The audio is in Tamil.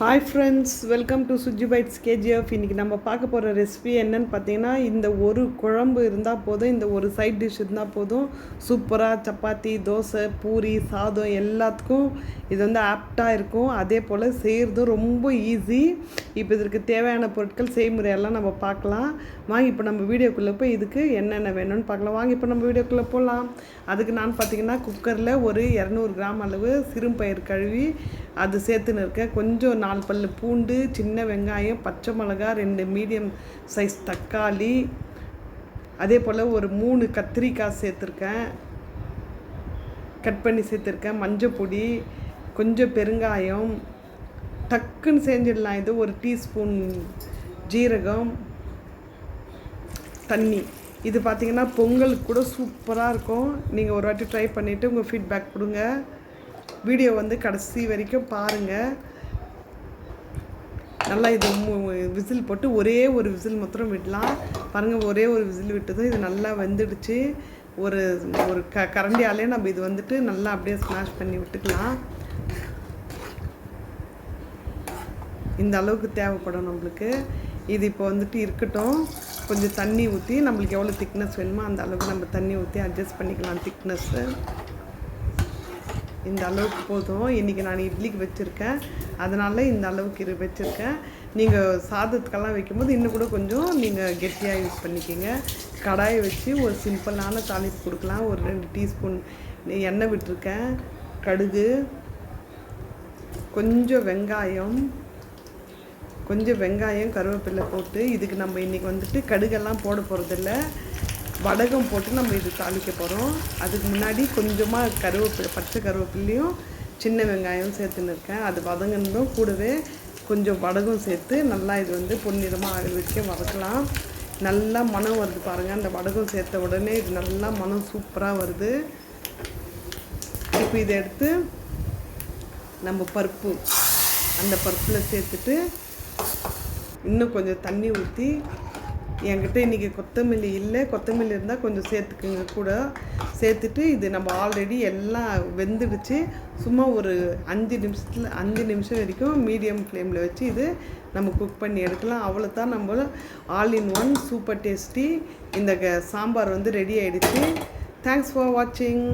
Hi friends welcome to Suji bites KGF இன்றைக்கி நம்ம பார்க்க போகிற ரெசிபி என்னன்னு பார்த்தீங்கன்னா இந்த ஒரு குழம்பு இருந்தால் போதும் இந்த ஒரு சைட் டிஷ் இருந்தால் போதும். சூப்பராக சப்பாத்தி தோசை பூரி சாதம் எல்லாத்துக்கும் இது வந்து ஆப்டாக இருக்கும். அதே போல் செய்கிறதும் ரொம்ப ஈஸி இப்போ இதற்கு தேவையான பொருட்கள் செய்முறையெல்லாம் நம்ம பார்க்கலாம். வாங்க இப்போ நம்ம வீடியோக்குள்ளே போய் இதுக்கு என்னென்ன வேணும்னு பார்க்கலாம். வாங்க இப்போ நம்ம வீடியோக்குள்ளே போகலாம் அதுக்கு நான் பார்த்தீங்கன்னா குக்கரில் ஒரு இரநூறு கிராம் அளவு சிறும்பயிர் கழுவி அது சேர்த்துன்னு இருக்கேன் கொஞ்சம் நாலு பல் பூண்டு சின்ன வெங்காயம் பச்சை மிளகா ரெண்டு மீடியம் சைஸ் தக்காளி. அதே போல் ஒரு மூணு கத்திரிக்காய் சேர்த்துருக்கேன். கட் பண்ணி சேர்த்துருக்கேன். மஞ்சள் பொடி கொஞ்சம் பெருங்காயம். டக்குன்னு செஞ்சிடலாம் இது. ஒரு டீஸ்பூன் ஜீரகம் தண்ணி. இது பார்த்திங்கன்னா பொங்கலுக்கு கூட சூப்பராக இருக்கும். நீங்கள் ஒரு வாட்டி ட்ரை பண்ணிவிட்டு உங்கள் ஃபீட்பேக் கொடுங்க. வீடியோ வந்து கடைசி வரைக்கும் பாருங்கள் நல்லா இது விசில் போட்டு ஒரே ஒரு விசில் மாத்திரம் விடலாம். பாருங்கள் ஒரே ஒரு விசில் விட்டதும் இது நல்லா வெந்துடுச்சு. ஒரு ஒரு க கரண்டியாலே நம்ம இது வந்துட்டு நல்லா அப்படியே ஸ்மாஷ் பண்ணி விட்டுக்கலாம். இந்த அளவுக்கு தேவைப்படும் நம்மளுக்கு. இது இப்போ வந்துட்டு இருக்கட்டும். கொஞ்சம் தண்ணி ஊற்றி நம்மளுக்கு எவ்வளோ திக்னஸ் வேணுமோ அந்த அளவுக்கு நம்ம தண்ணி ஊற்றி அட்ஜஸ்ட் பண்ணிக்கலாம் திக்னஸ்ஸு இந்த அளவுக்கு போதும். இன்றைக்கி நான் இட்லிக்கு வச்சுருக்கேன். அதனால் இந்த அளவுக்கு இரு வச்சுருக்கேன். நீங்கள் சாதத்துக்கெல்லாம் வைக்கும்போது இன்னும் கூட கொஞ்சம் நீங்கள் கெட்டியாக யூஸ் பண்ணிக்கோங்க. கடாயை வச்சு ஒரு சிம்பிளான தாளிப்பு கொடுக்கலாம். ஒரு ரெண்டு டீஸ்பூன் எண்ணெய் விட்டுருக்கேன். கடுகு கொஞ்சம் வெங்காயம் கொஞ்சம் வெங்காயம் கருவேப்பிலை போட்டு இதுக்கு நம்ம இன்றைக்கி வந்துட்டு கடுகெல்லாம் போட போகிறதில்ல வடகம் போட்டு நம்ம இது தாளிக்க போகிறோம் அதுக்கு முன்னாடி கொஞ்சமாக கருவேப்பிலை பச்சை கருவேப்பிலையும் சின்ன வெங்காயம் சேர்த்துன்னு இருக்கேன். அது வதங்கினதும் கூடவே கொஞ்சம் வடகம் சேர்த்து நல்லா இது வந்து பொன்னிறமாக ஆக வச்சு வதக்கலாம். நல்லா மனம் வருது பாருங்கள் அந்த வடகம் சேர்த்த உடனே இது நல்லா மனம் சூப்பராக வருது. இப்போ இதை எடுத்து நம்ம பருப்பு அந்த பருப்பில் சேர்த்துட்டு இன்னும் கொஞ்சம் தண்ணி ஊற்றி என்கிட்ட இன்றைக்கி கொத்தமல்லி இல்லை. கொத்தமல்லி இருந்தால் கொஞ்சம் சேர்த்துக்குங்க கூட. சேர்த்துட்டு இது நம்ம ஆல்ரெடி எல்லாம் வெந்துடுச்சு. சும்மா ஒரு அஞ்சு நிமிஷத்தில் அஞ்சு நிமிஷம் வரைக்கும் மீடியம் ஃப்ளேமில் வச்சு இது நம்ம குக் பண்ணி எடுக்கலாம். அவ்வளோ தான் நம்ம all in one super tasty இந்த சாம்பார் வந்து ரெடி ஆகிடுச்சு தேங்க்ஸ் ஃபார் வாட்சிங்